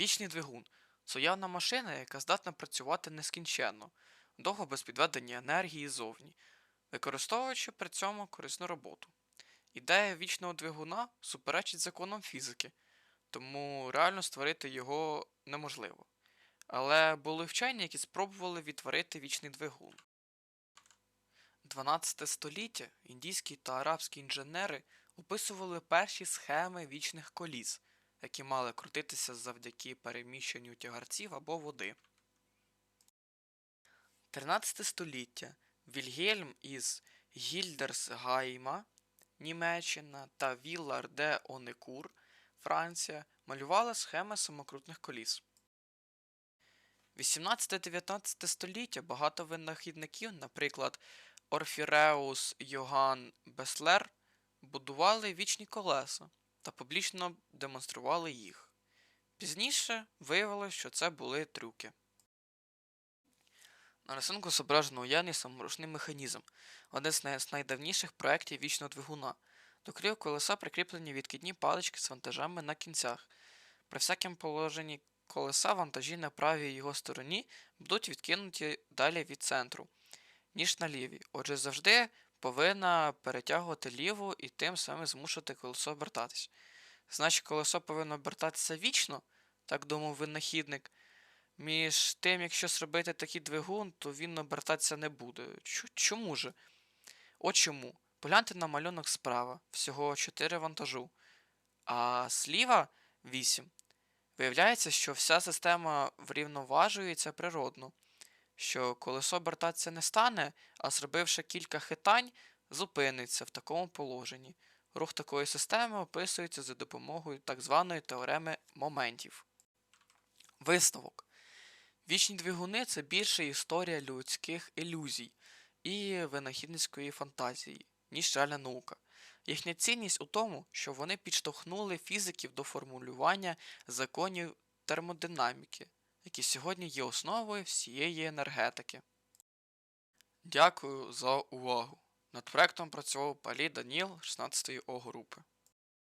Вічний двигун це уявна машина, яка здатна працювати нескінченно, довго без підведення енергії ззовні, використовуючи при цьому корисну роботу. Ідея вічного двигуна суперечить законам фізики, тому реально створити його неможливо. Але були вчені, які спробували відтворити вічний двигун. 12 століття індійські та арабські інженери описували перші схеми вічних коліс, які мали крутитися завдяки переміщенню тягарців або води. 13 століття Вільгельм із Гільдерсгайма, Німеччина та Віллар де Онекур, Франція малювали схеми самокрутних коліс. 18-19 століття багато винахідників, наприклад, Орфіреус Йоган Беслер, будували вічні колеса та публічно демонстрували їх. Пізніше виявилось, що це були трюки. На рисунку зображено уявний саморушний механізм, один з най- з найдавніших проєктів вічного двигуна. До крил колеса прикріплені відкидні палички з вантажами на кінцях. При всякому положенні колеса вантажі на правій його стороні будуть відкинуті далі від центру, ніж на лівій. Отже, завжди повинна перетягувати ліву і тим самим змушувати колесо обертатись. Значить, колесо повинно обертатися вічно, так думав винахідник. Між тим, якщо зробити такий двигун, то він обертатися не буде. Чо- Чому же? От чому. Погляньте на малюнок справа, всього 4 вантажу, а зліва 8. Виявляється, що вся система врівноважується природно, що колесо обертатися не стане, а зробивши кілька хитань, зупиниться в такому положенні. Рух такої системи описується за допомогою так званої теореми моментів. Висновок. Вічні двигуни це більше історія людських ілюзій і винахідницької фантазії, ніж реальна наука. Їхня цінність у тому, що вони підштовхнули фізиків до формулювання законів термодинаміки, які сьогодні є основою всієї енергетики. Дякую за увагу. Над проектом працював Палі Даніл 16-ї О групи.